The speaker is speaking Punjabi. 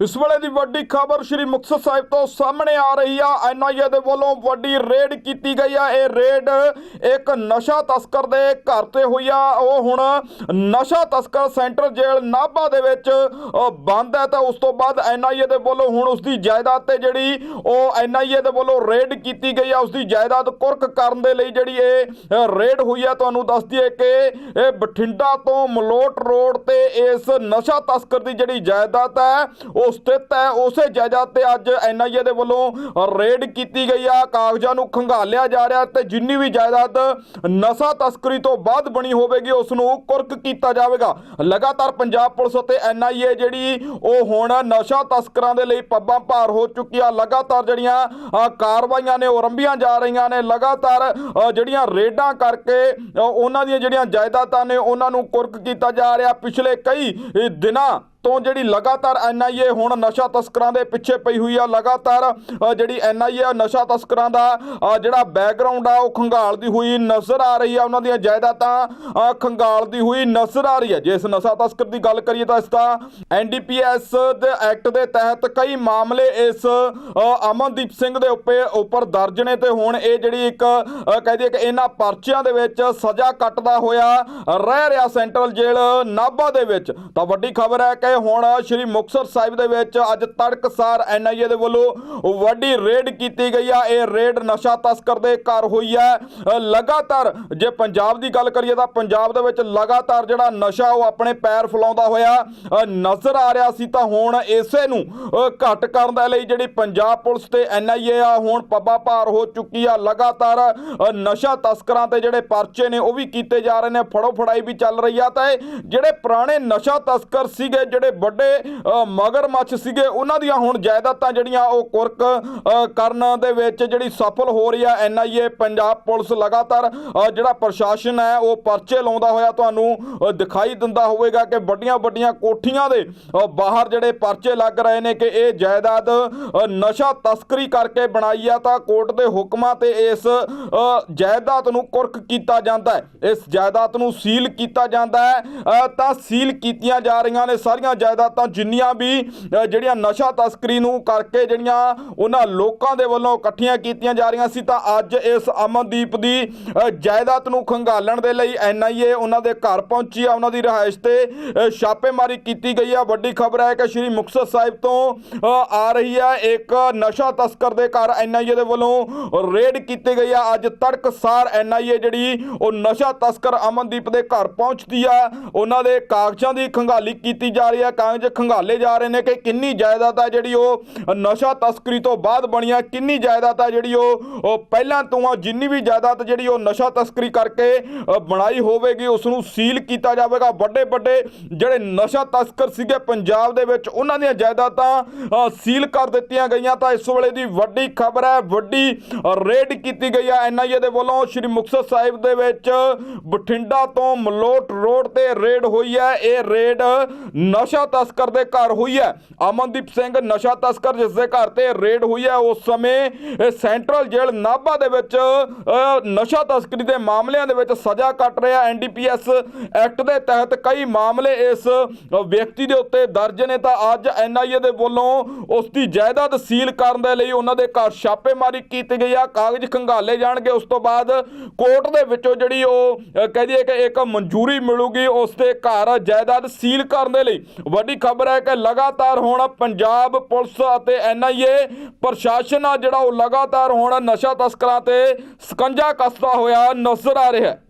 ਇਸ ਵੇਲੇ ਦੀ ਵੱਡੀ ਖਬਰ ਸ਼੍ਰੀ ਮੁਕਤਸਰ ਸਾਹਿਬ ਤੋਂ ਸਾਹਮਣੇ ਆ ਰਹੀ ਆ। ਐਨਆਈਏ ਦੇ ਵੱਲੋਂ ਵੱਡੀ ਰੇਡ ਕੀਤੀ ਗਈ ਆ। ਇਹ ਰੇਡ ਇੱਕ ਨਸ਼ਾ ਤਸਕਰ ਦੇ ਘਰ ਤੇ ਹੋਈ ਆ। ਉਹ ਹੁਣ ਨਸ਼ਾ ਤਸਕਰ ਸੈਂਟਰ ਜੇਲ੍ਹ ਨਾਭਾ ਦੇ ਵਿੱਚ ਬੰਦ ਹੈ। ਤਾਂ ਉਸ ਤੋਂ ਬਾਅਦ ਐਨਆਈਏ ਦੇ ਵੱਲੋਂ ਹੁਣ ਉਸ ਦੀ ਜਾਇਦਾਦ ਤੇ ਜਿਹੜੀ ਉਹ ਐਨਆਈਏ ਦੇ ਵੱਲੋਂ ਰੇਡ ਕੀਤੀ ਗਈ ਆ। ਉਸ ਦੀ ਜਾਇਦਾਦ ਕੁਰਕ ਕਰਨ ਦੇ ਲਈ ਜਿਹੜੀ ਇਹ ਰੇਡ ਹੋਈ ਆ। ਤੁਹਾਨੂੰ ਦੱਸ ਦਈਏ ਕਿ ਇਹ ਬਠਿੰਡਾ ਤੋਂ ਮਲੋਟ ਰੋਡ ਤੇ ਇਸ ਨਸ਼ਾ ਤਸਕਰ ਦੀ ਜਿਹੜੀ ਜਾਇਦਾਦ ਹੈ, ਉਹ ਸਥਿਤ ਹੈ। ਉਸੇ ਜਾਇਦਾਦ ਤੇ ਅੱਜ ਐਨਆਈਏ ਦੇ ਵੱਲੋਂ ਰੇਡ ਕੀਤੀ ਗਈ ਆ। ਕਾਗਜ਼ਾਂ ਨੂੰ ਖੰਗਾਲਿਆ ਜਾ ਰਿਹਾ ਤੇ ਜਿੰਨੀ ਵੀ ਜਾਇਦਾਦ ਨਸ਼ਾ ਤਸਕਰੀ ਤੋਂ ਬਾਅਦ ਬਣੀ ਹੋਵੇਗੀ ਉਸ ਨੂੰ ਕੁਰਕ ਕੀਤਾ ਜਾਵੇਗਾ। ਲਗਾਤਾਰ ਪੰਜਾਬ ਪੁਲਿਸ ਅਤੇ ਐਨਆਈਏ ਜਿਹੜੀ ਉਹ ਹੁਣ ਨਸ਼ਾ ਤਸਕਰਾਂ ਦੇ ਲਈ ਪੱਬਾਂ ਭਾਰ ਹੋ ਚੁੱਕੀ ਆ। ਲਗਾਤਾਰ ਜਿਹੜੀਆਂ ਕਾਰਵਾਈਆਂ ਨੇ, ਉਹ ਆਰੰਭੀਆਂ ਜਾ ਰਹੀਆਂ ਨੇ। ਲਗਾਤਾਰ ਜਿਹੜੀਆਂ ਰੇਡਾਂ ਕਰਕੇ ਉਹਨਾਂ ਦੀਆਂ ਜਿਹੜੀਆਂ ਜਾਇਦਾਦਾਂ ਨੇ, ਉਹਨਾਂ ਨੂੰ ਕੁਰਕ ਕੀਤਾ ਜਾ ਰਿਹਾ। ਪਿਛਲੇ ਕਈ ਦਿਨਾਂ ਤੋਂ ਜਿਹੜੀ ਲਗਾਤਾਰ ਐਨਆਈਏ ਹੁਣ ਨਸ਼ਾ ਤਸਕਰਾਂ ਦੇ ਪਿੱਛੇ ਪਈ ਹੋਈ ਆ ਲਗਾਤਾਰ ਅ, ਜਿਹੜੀ ਐਨਆਈਏ ਨਸ਼ਾ ਤਸਕਰਾਂ ਦਾ ਜਿਹੜਾ ਬੈਕਗ੍ਰਾਉਂਡ ਆ ਉਹ ਖੰਗਾਲਦੀ ਹੋਈ ਨਜ਼ਰ ਆ ਰਹੀ ਆ ਉਹਨਾਂ ਦੀਆਂ ਜਾਇਦਾਦਾਂ ਅ, ਖੰਗਾਲਦੀ ਹੋਈ ਨਜ਼ਰ ਆ ਰਹੀ ਹੈ ਜੇ ਇਸ ਨਸ਼ਾ ਤਸਕਰ ਦੀ ਗੱਲ ਕਰੀਏ ਤਾਂ ਇਸ ਦਾ ਐਨਡੀਪੀਐਸ ਦੇ ਐਕਟ ਦੇ ਤਹਿਤ ਕਈ ਮਾਮਲੇ ਇਸ ਅਮਨਦੀਪ ਸਿੰਘ ਦੇ ਉੱਪਰ ਉੱਪਰ ਦਰਜ ਨੇ ਤੇ ਹੁਣ ਇਹ ਜਿਹੜੀ ਇੱਕ ਕਹਿ ਦਈਏ ਕਿ ਇਹਨਾਂ ਪਰਚਿਆਂ ਦੇ ਵਿੱਚ ਸਜ਼ਾ ਕੱਟਦਾ ਹੋਇਆ ਰਹਿ ਰਿਹਾ ਸੈਂਟਰਲ ਜੇਲ੍ਹ ਨਾਭਾ ਦੇ ਵਿੱਚ। ਤਾਂ ਵੱਡੀ ਖਬਰ ਹੈ ਕਿ ਹੁਣ ਸ਼੍ਰੀ ਮੁਕਤਸਰ ਸਾਹਿਬ ਦੇ ਵਿੱਚ ਅੱਜ ਤੜਕਸਾਰ ਐਨਆਈਏ ਦੇ ਵੱਲੋਂ ਵੱਡੀ ਰੇਡ ਕੀਤੀ ਗਈ ਆ। ਇਹ ਰੇਡ ਨਸ਼ਾ ਤਸਕਰ ਦੇ ਘਰ ਹੋਈ ਹੈ ਲਗਾਤਾਰ ਜੇ ਪੰਜਾਬ ਦੀ ਗੱਲ ਕਰੀਏ ਤਾਂ ਪੰਜਾਬ ਦੇ ਵਿੱਚ ਲਗਾਤਾਰ ਜਿਹੜਾ ਨਸ਼ਾ ਉਹ ਆਪਣੇ ਪੈਰ ਫੈਲਾਉਂਦਾ ਹੋਇਆ ਨਜ਼ਰ ਆ ਰਿਹਾ ਸੀ ਤਾਂ ਹੁਣ ਇਸੇ ਨੂੰ ਅ, ਘੱਟ ਕਰਨ ਦੇ ਲਈ ਜਿਹੜੀ ਪੰਜਾਬ ਪੁਲਿਸ ਤੇ ਐਨਆਈਏ ਆ ਹੁਣ ਪੱਬਾ ਭਾਰ ਹੋ ਚੁੱਕੀ ਆ। ਲਗਾਤਾਰ ਨਸ਼ਾ ਤਸਕਰਾਂ ਤੇ ਜਿਹੜੇ ਪਰਚੇ ਨੇ ਉਹ ਵੀ ਕੀਤੇ ਜਾ ਰਹੇ ਨੇ। ਫੜੋ ਫੜਾਈ ਵੀ ਚੱਲ ਰਹੀ ਆ। ਤਾਂ ਇਹ ਜਿਹੜੇ ਪੁਰਾਣੇ ਨਸ਼ਾ ਤਸਕਰ ਸੀਗੇ ਜਿਹੜੇ ਵੱਡੇ ਮਗਰਮੱਛ ਸੀਗੇ, ਉਹਨਾਂ ਦੀਆਂ ਹੁਣ ਜਾਇਦਾਦਾਂ ਜਿਹੜੀਆਂ ਉਹ ਕੁਰਕ ਕਰਨ ਦੇ ਵਿੱਚ ਜਿਹੜੀ ਸਫਲ ਹੋ ਰਹੀ ਆ ਐਨਆਈਏ ਪੰਜਾਬ ਪੁਲਿਸ ਲਗਾਤਾਰ ਜਿਹੜਾ ਪ੍ਰਸ਼ਾਸਨ ਹੈ, ਉਹ ਪਰਚੇ ਲਾਉਂਦਾ ਹੋਇਆ ਤੁਹਾਨੂੰ ਦਿਖਾਈ ਦਿੰਦਾ ਹੋਵੇਗਾ ਕਿ ਵੱਡੀਆਂ ਵੱਡੀਆਂ ਕੋਠੀਆਂ ਦੇ ਬਾਹਰ ਜਿਹੜੇ ਪਰਚੇ ਲੱਗ ਰਹੇ ਨੇ ਕਿ ਇਹ ਜਾਇਦਾਦ ਨਸ਼ਾ ਤਸਕਰੀ ਕਰਕੇ ਬਣਾਈ ਆ ਤਾਂ ਕੋਰਟ ਦੇ ਹੁਕਮਾਂ ਤੇ ਇਸ ਜਾਇਦਾਦ ਨੂੰ ਕੁਰਕ ਕੀਤਾ ਜਾਂਦਾ ਹੈ। ਇਸ ਜਾਇਦਾਦ ਨੂੰ ਸੀਲ ਕੀਤਾ ਜਾਂਦਾ ਹੈ ਤਾਂ ਸੀਲ ਕੀਤੀਆਂ ਜਾ ਰਹੀਆਂ ਨੇ ਸਾਰੀਆਂ ਜਾਇਦਾਦਾਂ, ਜਿੰਨੀਆਂ ਵੀ ਜਿਹੜੀਆਂ ਨਸ਼ਾ ਤਸਕਰੀ ਨੂੰ ਕਰਕੇ ਜਿਹੜੀਆਂ ਉਹਨਾਂ ਲੋਕਾਂ ਦੇ ਵੱਲੋਂ ਇਕੱਠੀਆਂ ਕੀਤੀਆਂ ਜਾ ਰਹੀਆਂ ਸੀ, ਤਾਂ ਅੱਜ ਇਸ ਅਮਨਦੀਪ ਦੀ ਜਾਇਦਾਦ ਨੂੰ ਖੰਗਾਲਣ ਦੇ ਲਈ ਐਨਆਈਏ ਉਹਨਾਂ ਦੇ ਘਰ ਪਹੁੰਚੀ ਆ। ਉਹਨਾਂ ਦੀ ਰਿਹਾਇਸ਼ ਤੇ ਛਾਪੇਮਾਰੀ ਕੀਤੀ ਗਈ ਆ। ਵੱਡੀ ਖਬਰ ਹੈ ਕਿ ਸ਼੍ਰੀ ਮੁਕਤਸਰ ਸਾਹਿਬ ਤੋਂ ਆ ਰਹੀ ਹੈ ਇੱਕ ਨਸ਼ਾ ਤਸਕਰ ਦੇ ਘਰ ਐਨਆਈਏ ਦੇ ਵੱਲੋਂ ਰੇਡ ਕੀਤੀ ਗਈ ਆ। ਅੱਜ ਤੜਕਸਾਰ ਐਨਆਈਏ ਜਿਹੜੀ, ਉਹ ਨਸ਼ਾ ਤਸਕਰ ਅਮਨਦੀਪ ਦੇ ਘਰ ਪਹੁੰਚਦੀ ਆ। ਉਹਨਾਂ ਦੇ ਕਾਗਜ਼ਾਂ ਦੀ ਖੰਗਾਲੀ ਕੀਤੀ ਜਾ ਰਹੀ ਹੈ ਕਾਗਜ਼ ਖੰਗਾਲੇ ਜਾ ਰਹੇ ਨੇ ਕਿ ਕਿੰਨੀ ਜਾਇਦਾਦ ਆ ਜਿਹੜੀ ਉਹ ਨਸ਼ਾ ਤਸਕਰੀ ਤੋਂ ਬਾਅਦ ਬਣੀਆਂ ਕਿੰਨੀ ਜਾਇਦਾਦ ਆ ਜਿਹੜੀ ਉਹ ਪਹਿਲਾਂ ਤੋਂ ਆ, ਜਿੰਨੀ ਵੀ ਜਾਇਦਾਦ ਜਿਹੜੀ ਉਹ ਨਸ਼ਾ ਤਸਕਰੀ ਕਰਕੇ ਬਣਾਈ ਹੋਵੇਗੀ ਉਸ ਨੂੰ ਸੀਲ ਕੀਤਾ ਜਾਵੇਗਾ। ਵੱਡੇ ਵੱਡੇ ਜਿਹੜੇ ਨਸ਼ਾ ਤਸਕਰ ਸੀਗੇ ਪੰਜਾਬ ਦੇ ਵਿੱਚ, ਉਹਨਾਂ ਦੀਆਂ ਜਾਇਦਾਦਾਂ ਸੀਲ ਕਰ ਦਿੱਤੀਆਂ ਗਈਆਂ। ਤਾਂ ਇਸ ਵੇਲੇ ਦੀ ਵੱਡੀ ਖਬਰ ਹੈ, ਵੱਡੀ ਰੇਡ ਕੀਤੀ ਗਈ ਹੈ ਐਨਆਈਏ ਦੇ ਵੱਲੋਂ। ਸ਼੍ਰੀ ਮੁਕਤਸਰ ਸਾਹਿਬ ਦੇ ਵਿੱਚ ਬਠਿੰਡਾ ਤੋਂ ਮਲੋਟ ਰੋਡ ਤੇ ਰੇਡ ਹੋਈ ਹੈ। ਇਹ ਰੇਡ ਨਸ਼ਾ ਨਸ਼ਾ ਤਸਕਰ ਦੇ ਘਰ ਹੋਈ ਹੈ। ਅਮਨਦੀਪ ਸਿੰਘ ਨਸ਼ਾ ਤਸਕਰ ਜਿਸ ਦੇ ਘਰ ਤੇ ਰੇਡ ਹੋਈ ਹੈ ਉਸ ਸਮੇਂ ਸੈਂਟਰਲ ਜੇਲ੍ਹ ਨਾਭਾ ਦੇ ਵਿੱਚ ਨਸ਼ਾ ਤਸਕਰੀ ਦੇ ਮਾਮਲਿਆਂ ਦੇ ਵਿੱਚ ਸਜ਼ਾ ਕੱਟ ਰਿਹਾ ਐਨਡੀਪੀਐਸ ਐਕਟ ਦੇ ਤਹਿਤ ਕਈ ਮਾਮਲੇ ਇਸ ਵਿਅਕਤੀ ਦੇ ਉੱਤੇ ਦਰਜ ਨੇ ਤਾਂ ਅੱਜ ਐਨਆਈਏ ਦੇ ਵੱਲੋਂ ਉਸ ਦੀ ਜਾਇਦਾਦ ਸੀਲ ਕਰਨ ਦੇ ਲਈ ਉਹਨਾਂ ਦੇ ਘਰ ਛਾਪੇਮਾਰੀ ਕੀਤੀ ਗਈ ਆ। ਕਾਗਜ਼ ਖੰਗਾਲੇ ਜਾਣਗੇ। ਉਸ ਤੋਂ ਬਾਅਦ ਕੋਰਟ ਦੇ ਵਿੱਚੋਂ ਜਿਹੜੀ ਉਹ ਅ, ਕਹਿ ਦਈਏ ਕਿ ਇੱਕ ਮਨਜ਼ੂਰੀ ਮਿਲੂਗੀ ਉਸ ਦੇ ਘਰ ਜਾਇਦਾਦ ਸੀਲ ਕਰਨ ਦੇ ਲਈ। ਵੱਡੀ ਖਬਰ ਹੈ ਕਿ ਲਗਾਤਾਰ ਹੁਣ ਪੰਜਾਬ ਪੁਲਿਸ ਅਤੇ ਐਨਆਈਏ ਪ੍ਰਸ਼ਾਸਨ ਆ ਜਿਹੜਾ ਉਹ ਲਗਾਤਾਰ ਹੁਣ ਨਸ਼ਾ ਤਸਕਰਾਂ ਤੇ ਸਕੰਜਾ ਕੱਸਦਾ ਹੋਇਆ ਨਜ਼ਰ ਆ ਰਿਹਾ ਹੈ।